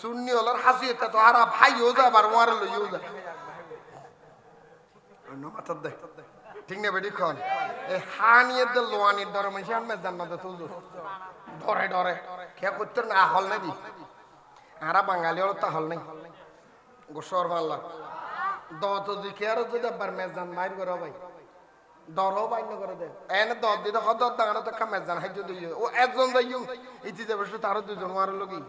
সুন্নি হলার হাসিয়েতে তো আর ভাইও যা, আবার মারে লইও যা। মাথার দেখ। ঠিক না বেটি, খন? এই হানিয়ে দে লোয়ানির ডরে মানুষ আনবে জান্নাতে তুলছো ডরে ডরে। কে করতে না, হল নাকি আরা বাঙালি হল তা হল নাই। গোসর মাল্লা দত দিকে আর যদি একবার মেজান বাইর করো ভাই। দরও বাইর না করে দে। এনে দর দিতে হদ দাঁড়ানো তো কা মেজান হাইজ দিও। ও একজন যাইও ইতি যাবে তারও দুজন মারো লগি।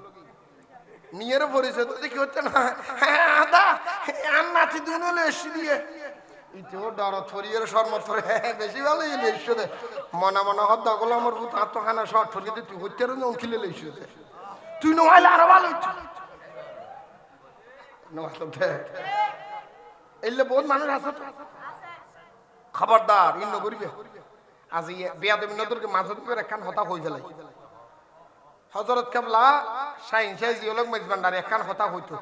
নিয়ের পরিচয় তো দেখি হচ্ছে না। হ্যাঁ আদা আর নাতি দুন হলে এসে দিয়ে। ইতিও ডর থরিয়ের শর্ম, থরে বেশি ভালো এলে দে। মনে মনে হদ দগল আমার ভূত আত্মখানা শর্ট থরিয়ে তুই হচ্ছে অঙ্কিলে লেসে দে। তুই নহলে আরও ভালো হইতো। এলে বহুত মানুষ আছে তো। খবরদার, ইন্ন করিবে। আজ বিয়া দেবী নদরকে মাঝে একখান হতা হয়ে ফেলাই হজরত কেবলা সাইন সাই জিওলক মেজবান্ডার একখান হতা হইতো।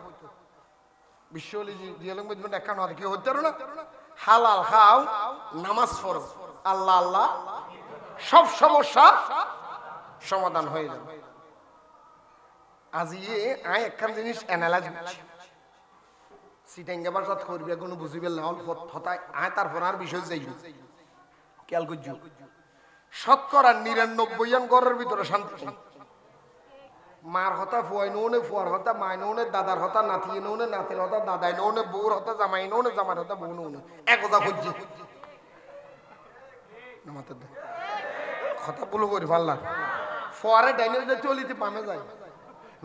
মেজবান্ডার একখান হতা কি হইতে না? হালাল খাও, নামাজ পড়ো। আল্লাহ আল্লাহ, সব সমস্যা সমাধান হয়ে যাবে। আজ আয় একখান জিনিস অ্যানালাইজ সিটাঙ্গে বাসাত করবে, কোনো বুঝিবে অল্প হতায় আয়, তারপর আর বিষয় যাইব। খেয়াল করছ? শতকরা নিরানব্বই জন ঘরের ভিতরে শান্তি মার হতা, ফুয়াই নৌনে, ফুয়ার হতা মায় নৌনে, দাদার হতা নাতি নৌনে, নাতির হতা, দাদাই নৌনে, বউর হতা, জামাই নৌনে জামার হতা, বউ নৌনে। একতা খুঁজছি। নামাতে কথা বলো করি পারলাম ফোয়ারে ডাইনে যে চলিতে পামে যায়।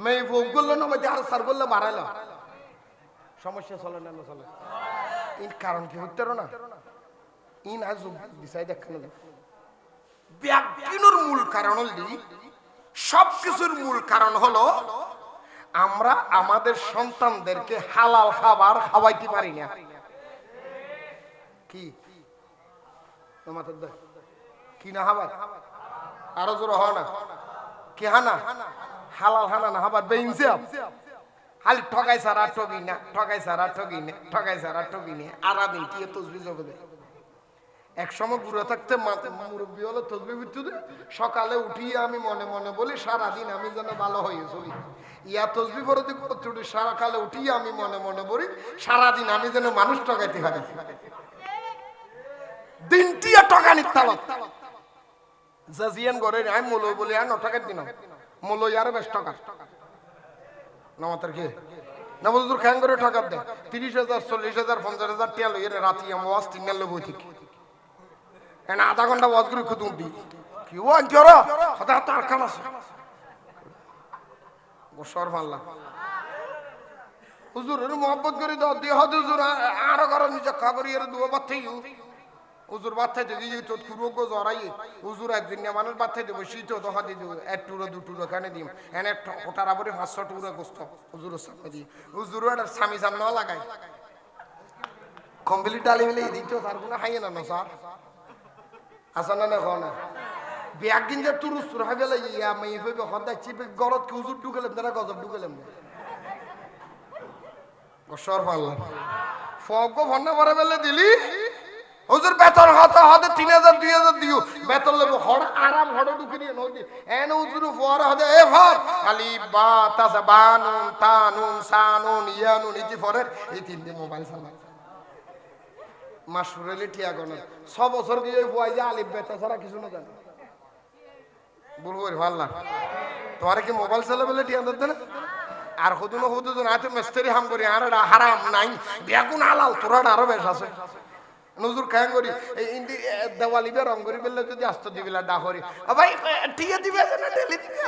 মেয়ে বউ করল না বাজে আর সার করলে বাড়াইলো। সমস্যা চলে না না চলে। ইন কারণ কি হইতে না? ইন আজ দিশাই দেখানো যায় ব্যাগিনোর মূল কারণ হলি সব কিছুর মূল কারণ হলো, আমরা আমাদের সন্তানদেরকে হালাল খাবার খাওয়াইতে পারি না। কি? কি না হাবার আরও জোর না। কি হানা? হালাল হানা না হাবার বেইনসিয়াপ খালি ঠগাই সারা ঠগি না সারা ঠগি না সারা ঠগি না। আরা কি তসবি এক সময় বুড়ো থাকতে মুরব্বী হলো তসবি বিদ্যুৎ সকালে উঠিয়ে আমি মনে মনে বলি, সারাদিন আমি যেন ভালো হয়ে চলি। ইয়া তসবি করতে করতে সকালে উঠিয়ে আমি মনে মনে বলি, সারাদিন আমি যেন মানুষ ঠকাইতে পারি। দিনটি টকানি জাজিয়ান আমি বলি আর নটাকার দিন মলই আরও বেশ টাকা নামাতার কি? না বলতো তোর খ্যাং করে ঠকার দেয় তিরিশ হাজার, চল্লিশ হাজার, পঞ্চাশ হাজার টিয়া রাতি আমার ওয়াজ ঠিক। এনে আধা ঘণ্টা ওয়াজ করে খুতুম দি। কি ও হতে হাতে আর খান আছে। বসর মারলাম হুজুর মোহাম্মত করে দাও দিয়ে হদ হুজুর আরও ঘর নিজে খা করি এর দুয়া বাচ্চাই হুজুর বাচ্চা যদি তো কুরোগ্য জড়াই হুজুর একদিন মানুষ বাচ্চা দেবো শীত হাতে দেবো এক টুরো দু টুরো কানে দিম। এনে ওটার আবার পাঁচশো টুরো গোস্ত হুজুরের সামনে দিই হুজুর একটা স্বামী সামনে লাগাই কম্পিলিট ডালি মিলে দিত তার কোনো হাইয়ে না স্যার আসা না? না খাও না ব্যাগ কিনতে তুরুস তুর হাই বেলা ইয়া চিপে গরত কি হুজুর ঢুকেলাম তারা গজব ঢুকেলাম না। গসর পারলাম। ফগ ভন্না বেলে দিলি? হুজুর, বেতন হতে হতে তিন হাজার, দুই হাজার দিও। বেতন লেবো, হড় আরাম, হড় ঢুকে নিয়ে নদী। এন হুজুর ফর হতে, এ ফর আলি বা তাসা বানুন, তানুন, সানুন, ইয়ানুন, ইতি ফরের, এই তিন দিন মোবাইল চালাই মাসুরেলি ঠিয়া গণের ছ বছর দিয়ে ফুয়াই যে আলিফ বেতা ছাড়া কিছু না জানে। বলব রে ভাল্লা তোমার কি মোবাইল চালে বলে টিয়া দিতে না? আর হুদু না হুদু না তো মিস্ত্রি হাম করি, আর হারাম নাই। বেগুন আলাল তোরা আরও বেশ আছে। নজুর খায় করি, এই ইন্দি দেওয়ালি বে রং করি, বললে যদি আস্ত দিবিলা ডা করি ভাই টিয়া দিবে না ডেলি দিবে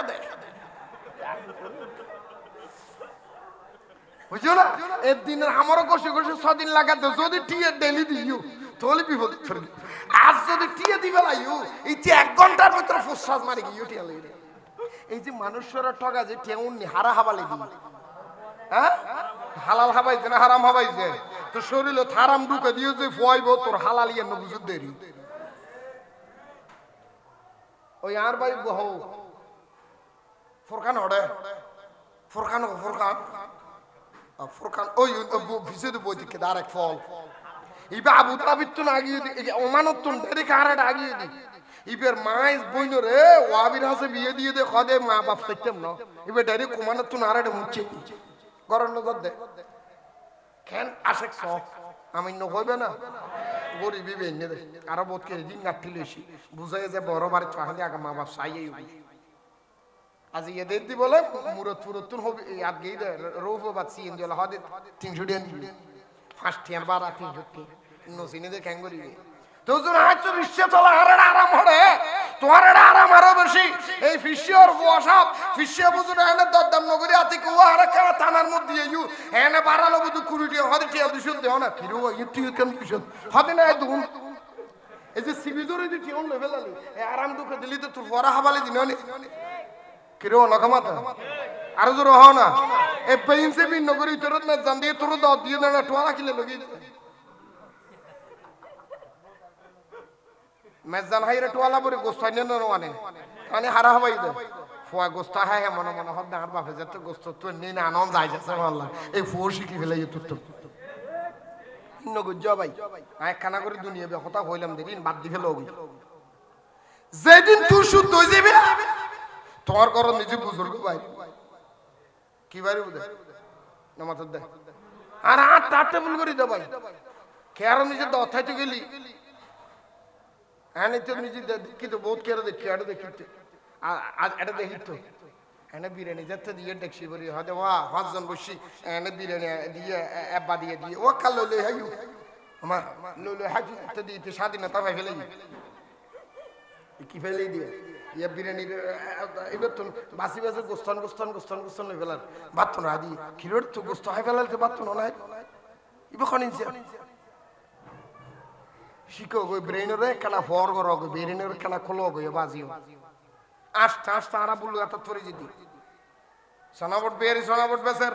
বুঝছ না? এর দিন আমারও কষে কষে ছদিন লাগাতে যদি টিয়ে ডেলি দিও, তাহলে বিপদ পড়বি। আজ যদি টিয়ে দিবে লাইও, এই যে এক ঘণ্টার ভিতরে ফুসফাস মারি গিয়ে টিয়া লইরে এই যে মানুষরা ঠগা যে টেউন নি, হারা হাবালে দিই হ্যাঁ? হালাল হাবাইছে না হারাম হাবাইছে? তো শরীরে থারাম ঢুকে দিয়ে যে ফুয়াইব, তোর হালাল ইয়ে বুঝুর দেরি ওই আর ভাই বহ। ফোরকান হড়ে। ফোরকান ফোরকান। ফোরকান, ওই ভিসে দেবো দিকে আর এক ফল ইবা আবু তাবিত তো আগিয়ে দি ওমানত তো ডেরে কারে আগিয়ে দি। ইবের মাইস বইন রে, ওয়াবির হাসে বিয়ে দিয়ে দে খদে মা বাপ থাকতাম না। ইবে ডাইরেক্ট কুমানের তুন আর এটা মুচ্ছে গরম নজর দে। কেন আশেক স, আমি নহইবে না। গরিবি বেনে দে। আর বোধ কে দিন গাঠি লইছি। বুঝাই যে বড় বাড়ি চাহানি আগে মা বাপ সাইয়ে আজ এদের দি বলে মুরত ফুরত তুন হবে ইয়াদ গই দে রোফ বাত সিন দিলা হদে 300 দিন ফার্স্ট ইয়ার বারা 300 টি নসিনে দে কেন তো যখন হাত রিক্সা চলা আর আরাম হরে তোমার আরাম আরও বেশি এই ফিশিয়র বসাব ফিশিয়া বুঝুন এনে দরদাম নগরী আতি কুয়া আর কেন থানার মধ্যে ইউ এনে বাড়ালো বুঝু কুড়ি টিয়া হদে টিয়া দুশো দেও না কিরু ইতি কেন দুশো হদে না দুন এই যে সিবি ধরে দি টিয়ন লেভেল আলি এই আরাম দুঃখ দিলি তো তোর বড় হাবালি দিন কিরো নকমাতা আর জোর হও না। এ বেইন সে বিন নগরী না জান দিয়ে তোর দিয়ে না টোয়া কিলে লগি মেজান হাইরে টোয়ালা পরে গোস্তাই নেন মানে মানে হারা হবাই দে। গোস্তা মনে মনে আর বাপে যেত গোস্ত তুই নিন আনন্দ যাই যাচ্ছে মাল্লা এই ফুয়া শিখি ফেলে তুই তো নগুজ ভাই। আয় খানা করে দুনিয়া হইলাম দেখিন বাদ দি ফেলো যেদিন তুই শুদ্ধ হয়ে যাবে তোমার করো, নিজে বুজুর্গ ভাই। কি বাড়ি বুঝে নামাজ দে। আর আটটা আটটা ভুল করি দে ভাই। খেয়ার নিজে দথাইতে গেলি। হ্যাঁ তো নিজে দেখি তো, বহুত কেয়ার দেখি এটা দেখি আজ এটা দেখি তো। এনে বিরিয়ানি যাতে দিয়ে দেখছি বলি হয়তো ওয়া, পাঁচজন বসি। এনে বিরিয়ানি দিয়ে এব্বা দিয়ে দিয়ে ও কাল লইলে হাইউ আমার লইলে হাজি তো দিয়ে স্বাধীনতা পাই ফেলে কি ফেলে দিয়ে? ইয়া বিরিয়ানি এবার তো বাসি বাসে গোস্তান গোস্তান গোস্তান গোস্তান লই ফেলার। বাত না দি খিরোর তো গোস্ত হাই ফেলাল তো বাত না নাই। ইবে খনিছে শিখো গো ব্রেইনরে কানা ফর গো গো ব্রেইনরে কানা খোলো গো বাজিও। আস্তে আস্তে, আরা বুলু এত তরে যদি সোনাবট বেরি, সোনাবট বেসের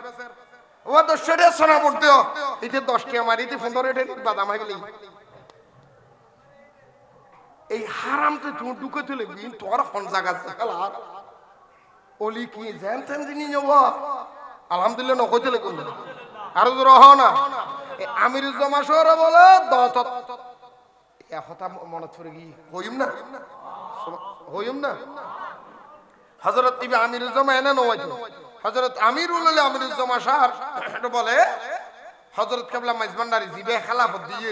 ও দশটা রে সোনাবট দিও। ইতে দশটি আমার ইতে পনেরো বাদাম হয়ে এই হারাম তো তুই ঢুকে তুলে বিন তোর হন জায়গা খেলার ওলি কি জেন তেন জিনি নেব আলহামদুলিল্লাহ নকইতে লেগুন আর তো রহ না। এই আমিরুজ্জামা শহরে বলে দত। কথা মনে পড়ে গি হইম না? হইম না? হজরত ইবে আমিরুজ্জামা এনে নওয়াইতো হজরত আমিরুল আলী আমিরুজ্জামা শাহ বলে হজরত কেবলা মাইজবান্ডারি জিবে খেলাফত দিয়ে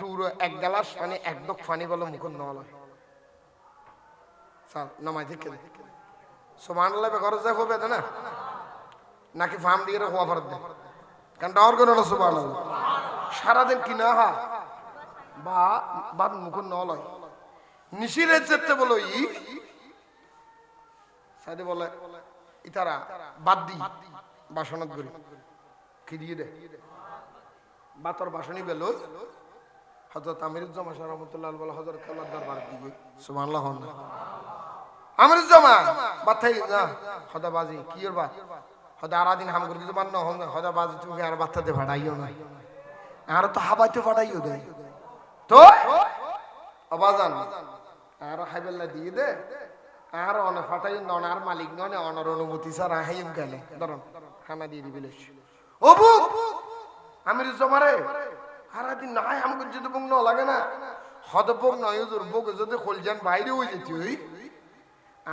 একটু এক গ্লাস পানি, এক দক পানি বলো মুখুন নলয় স্যার, নমাই থেকে সমান লাগবে ঘরে যা হবে না নাকি ফার্ম দিয়ে হওয়া ফরত দেয় কারণ ডর করে না সমান সারাদিন কি না হা বা, বাদ মুখুন নলয় নিশিরে যেতে বলো ই। সাইডে বলে, ইতারা, বাদ দি। বাসনত করি। কি দিয়ে দে? বাতর বাসনি বেলো হজরত আমিরুজ্জামা শাহ রহমতুল্লাহ বলে হজরত কাল্লার দরবার দিবে। হন আমিরুজ্জামা বাথাই না হদা বাজি কি এর বাত হদা আরা দিন হাম করি জমান না হন হদা বাজি তুমি আর বাচ্চাতে ফাটাইও না। আর তো হাবাইতে ফাটাইও দে। তো অবাজান। আর হাইবেল্লা দিয়ে দে। আর অনে ফাটাই নন আর মালিক নন অনর অনুমতি স্যার হাইম গেলে ধরুন, খানা দিয়ে দিবিলে অবু আমিরুজ্জামা রে সারাদিন নাই, আমাকে যদি লাগে না। নয় বুক যদি খলজান বাইরে হয়ে যেতি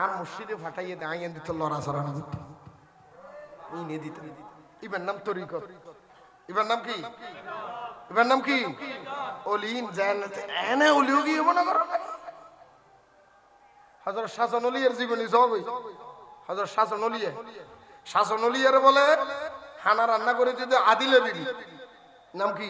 আর মসজিদে ফাটাইয়ে দাঁড়িয়ে দিত, লড়া সরা না দিত। নাম কি? নাম কি? এনে অলিও হাজার শাসন শাসন শাসন বলে, হানা রান্না করে যদি আদিলে বিবি নাম কি?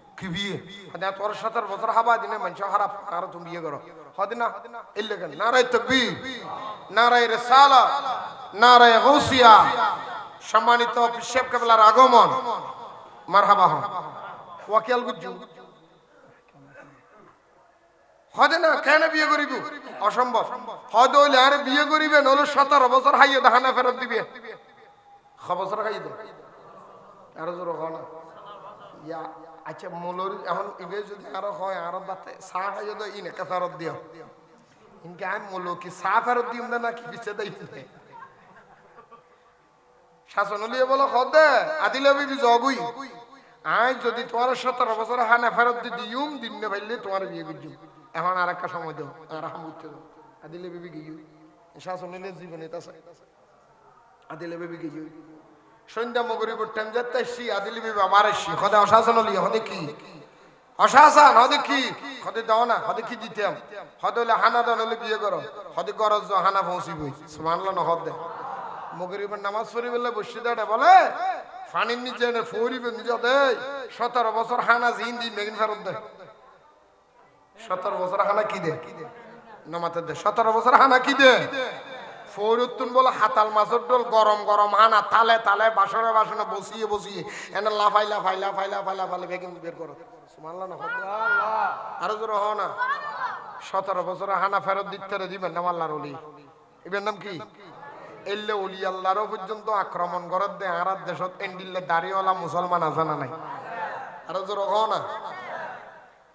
কি বিয়ে। হদে তোর সতেরো বছর হাবা দিনে মানুষ খারাপ আর তুমি বিয়ে করো। হদে না ইল্লে কেন? নারায় তকবি নারায় রেসালা, নারায় গৌসিয়া। সম্মানিত বিশেপ কেবলার আগমন। মারহাবা হন। ওয়াকিয়াল গুজ্জু। হদে না কেন বিয়ে করিব? অসম্ভব। হদ হইলে আরে বিয়ে করিবে নলে সতেরো বছর হাইয়ে দাহানা ফেরত দিবে। ছ বছর খাইয়ে দে। আরও জোর না। আচ্ছা মূলর এখন ইবে যদি আরও হয়, আরও বাতে চা খাইয়ে দো ইনেকে ফেরত দিও? ইনকে আমি মূল কি চা ফেরত দিম না নাকি পিছে দেই শাসন লিয়ে বলো হদে আদিলে বিবি জগুই। আই যদি তোমার সতেরো বছর হানা ফেরত দি দিউম দিন না ভাইলে তোমার বিয়ে করছি এখন আর একটা সময় দাও আর হাম উঠতে দাও। আদিলে বিবি গিয়ে। শাসন নিলে জীবনে তাছে। আদিলে বিবি গিয়ে। সন্ধ্যা মগরি টাইম যাতে সি আদিলে বিবি আমার সি হদে অশাসন লিয়ে হদে কি? অশাসন হদে কি? হদে দাও না, হদে কি দিতাম হদে হলে হানা দাও হলে বিয়ে করো। হদে গরজ হানা পৌঁছিবই। সুমানলো না হদে মগরিবের নামাজ পড়ি বলে বসে দেয় বলে, ফানির নিচে এনে ফরিবে নিজে দেয় সতেরো বছর হানা জিন দিন বেগিন ফেরত দেয় সতেরো বছর হানা কি দে? নামাতে দে। সতেরো বছর হানা কি দে? ফৌরুত্তুন বলে, হাতাল মাছের ডোল গরম গরম হানা তালে তালে, বাসনে বাসনে বসিয়ে বসিয়ে, এনে লাফাই লাফাই লাফাই লাফাই লাফালে বেগিন বের করো। মানলা না আরও জোর হ না। সতেরো বছর হানা ফেরত দিতে দিবেন নাম আল্লাহর অলি এবার নাম কি? এল্লে অলি আল্লাহরও পর্যন্ত আক্রমণ করার দে, আর দেশত এন্ডিল্লে দাড়িওয়ালা মুসলমান আছে না নাই? আরও জোর হ না।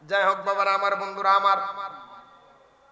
যাই হোক বাবার, আমার বন্ধুরা, আমার